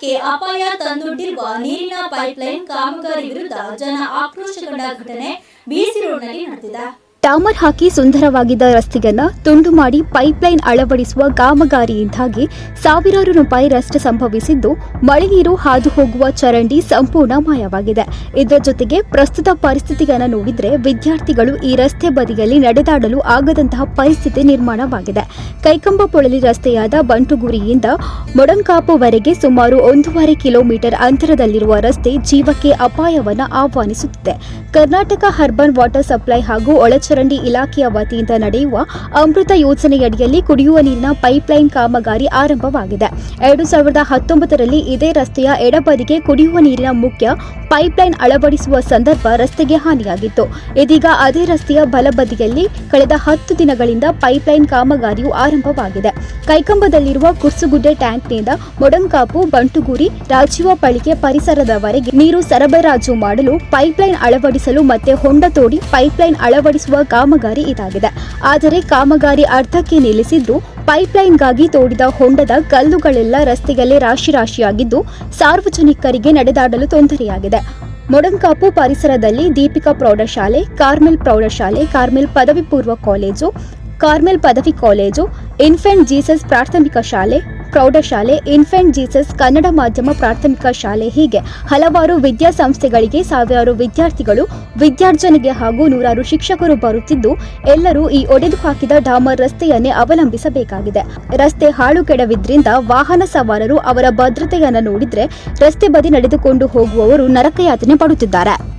ಜೀವಕ್ಕೆ ಅಪಾಯ ತಂದೊಡ್ಡಿರುವ ನೀರಿನ ಪೈಪ್ಲೈನ್ ಕಾಮಗಾರಿ ವಿರುದ್ಧ ಜನ ಆಕ್ರೋಶಗೊಂಡ ಘಟನೆ ಬಿಸಿ ರೋಡ್ನಲ್ಲಿ ನಡೆದಿದೆ. ಡಾಮರ್ ಹಾಕಿ ಸುಂದರವಾಗಿದ್ದ ರಸ್ತೆಯನ್ನ ತುಂಡು ಮಾಡಿ ಪೈಪ್ಲೈನ್ ಅಳವಡಿಸುವ ಕಾಮಗಾರಿಯಿಂದಾಗಿ ಸಾವಿರಾರು ರೂಪಾಯಿ ರಷ್ಟು ಸಂಭವಿಸಿದ್ದು ಮಳೆ ನೀರು ಹಾದು ಹೋಗುವ ಚರಂಡಿ ಸಂಪೂರ್ಣ ಮಾಯವಾಗಿದೆ. ಇದರ ಜೊತೆಗೆ ಪ್ರಸ್ತುತ ಪರಿಸ್ಥಿತಿಯನ್ನು ನೋಡಿದ್ರೆ ವಿದ್ಯಾರ್ಥಿಗಳು ಈ ರಸ್ತೆ ಬದಿಯಲ್ಲಿ ನಡೆದಾಡಲು ಆಗದಂತಹ ಪರಿಸ್ಥಿತಿ ನಿರ್ಮಾಣವಾಗಿದೆ. ಕೈಕಂಬ ಪೊಳಲಿ ರಸ್ತೆಯಾದ ಬಂಟುಗುರಿಯಿಂದ ಮೊಡಂಕಾಪುವರೆಗೆ ಸುಮಾರು ಒಂದೂವರೆ ಕಿಲೋಮೀಟರ್ ಅಂತರದಲ್ಲಿರುವ ರಸ್ತೆ ಜೀವಕ್ಕೆ ಅಪಾಯವನ್ನು ಆಹ್ವಾನಿಸುತ್ತಿದೆ. ಕರ್ನಾಟಕ ಅರ್ಬನ್ ವಾಟರ್ ಸಪ್ಲೈ ಹಾಗೂ ಒಳಚರಂಡಿ ಇಲಾಖೆಯ ವತಿಯಿಂದ ನಡೆಯುವ ಅಮೃತ ಯೋಜನೆಯಡಿಯಲ್ಲಿ ಕುಡಿಯುವ ನೀರಿನ ಪೈಪ್ಲೈನ್ ಕಾಮಗಾರಿ ಆರಂಭವಾಗಿದೆ. ಎರಡು ಸಾವಿರದ ಹತ್ತೊಂಬತ್ತರಲ್ಲಿ ಇದೇ ರಸ್ತೆಯ ಎಡಬದಿಗೆ ಕುಡಿಯುವ ನೀರಿನ ಮುಖ್ಯ ಪೈಪ್ಲೈನ್ ಅಳವಡಿಸುವ ಸಂದರ್ಭ ರಸ್ತೆಗೆ ಹಾನಿಯಾಗಿತ್ತು. ಇದೀಗ ಅದೇ ರಸ್ತೆಯ ಬಲಬದಿಯಲ್ಲಿ ಕಳೆದ ಹತ್ತು ದಿನಗಳಿಂದ ಪೈಪ್ಲೈನ್ ಕಾಮಗಾರಿಯು ಆರಂಭವಾಗಿದೆ. ಕೈಕಂಬದಲ್ಲಿರುವ ಕುರ್ಸುಗುಡ್ಡೆ ಟ್ಯಾಂಕ್ನಿಂದ ಮೊಡಂಕಾಪು, ಬಂಟುಗುರಿ, ರಾಜೀವ ಪಳಿಗೆ ಪರಿಸರದವರೆಗೆ ನೀರು ಸರಬರಾಜು ಮಾಡಲು ಪೈಪ್ಲೈನ್ ಅಳವಡಿಸಲು ಮತ್ತೆ ಹೊಂಡ ತೋಡಿ ಪೈಪ್ಲೈನ್ ಅಳವಡಿಸುವ ಕಾಮಗಾರಿ ಇದಾಗಿದೆ. ಆದರೆ ಕಾಮಗಾರಿ ಅರ್ಧಕ್ಕೆ ನಿಲ್ಲಿಸಿದ್ದು, ಪೈಪ್ಲೈನ್ಗಾಗಿ ತೋಡಿದ ಹೊಂಡದ ಕಲ್ಲುಗಳೆಲ್ಲ ರಸ್ತೆಯಲ್ಲೇ ರಾಶಿ ರಾಶಿಯಾಗಿದ್ದು, ಸಾರ್ವಜನಿಕರಿಗೆ ನಡೆದಾಡಲು ತೊಂದರೆಯಾಗಿದೆ. ಮೊಡಂಕಾಪು ಪರಿಸರದಲ್ಲಿ ದೀಪಿಕಾ ಪ್ರೌಢಶಾಲೆ, ಕಾರ್ಮೆಲ್ ಪ್ರೌಢಶಾಲೆ, ಕಾರ್ಮೆಲ್ ಪದವಿ ಪೂರ್ವ ಕಾಲೇಜು, ಕಾರ್ಮೆಲ್ ಪದವಿ ಕಾಲೇಜು, ಇನ್ಫೆಂಟ್ ಜೀಸಸ್ ಪ್ರಾಥಮಿಕ ಶಾಲೆ ಪ್ರೌಢಶಾಲೆ ಇನ್ಫೆಂಟ್ ಜೀಸಸ್ ಕನ್ನಡ ಮಾಧ್ಯಮ ಪ್ರಾಥಮಿಕ ಶಾಲೆ ಹೀಗೆ ಹಲವಾರು ವಿದ್ಯಾಸಂಸ್ಥೆಗಳಿಗೆ ಸಾವಿರಾರು ವಿದ್ಯಾರ್ಥಿಗಳು, ವಿದ್ಯಾರ್ಜನೆಗೆ ಹಾಗೂ ನೂರಾರು ಶಿಕ್ಷಕರು ಬರುತ್ತಿದ್ದು, ಎಲ್ಲರೂ ಈ ಒಡೆದು ಹಾಕಿದ ಡಾಮರ್ ರಸ್ತೆಯನ್ನೇ ಅವಲಂಬಿಸಬೇಕಾಗಿದೆ. ರಸ್ತೆ ಹಾಳು ಕೆಡವಿದ್ರಿಂದ ವಾಹನ ಸವಾರರು ಅವರ ಭದ್ರತೆಯನ್ನು ನೋಡಿದ್ರೆ ರಸ್ತೆ ಬದಿ ನಡೆದುಕೊಂಡು ಹೋಗುವವರು ನರಕಯಾತನೆ ಪಡುತ್ತಿದ್ದಾರೆ.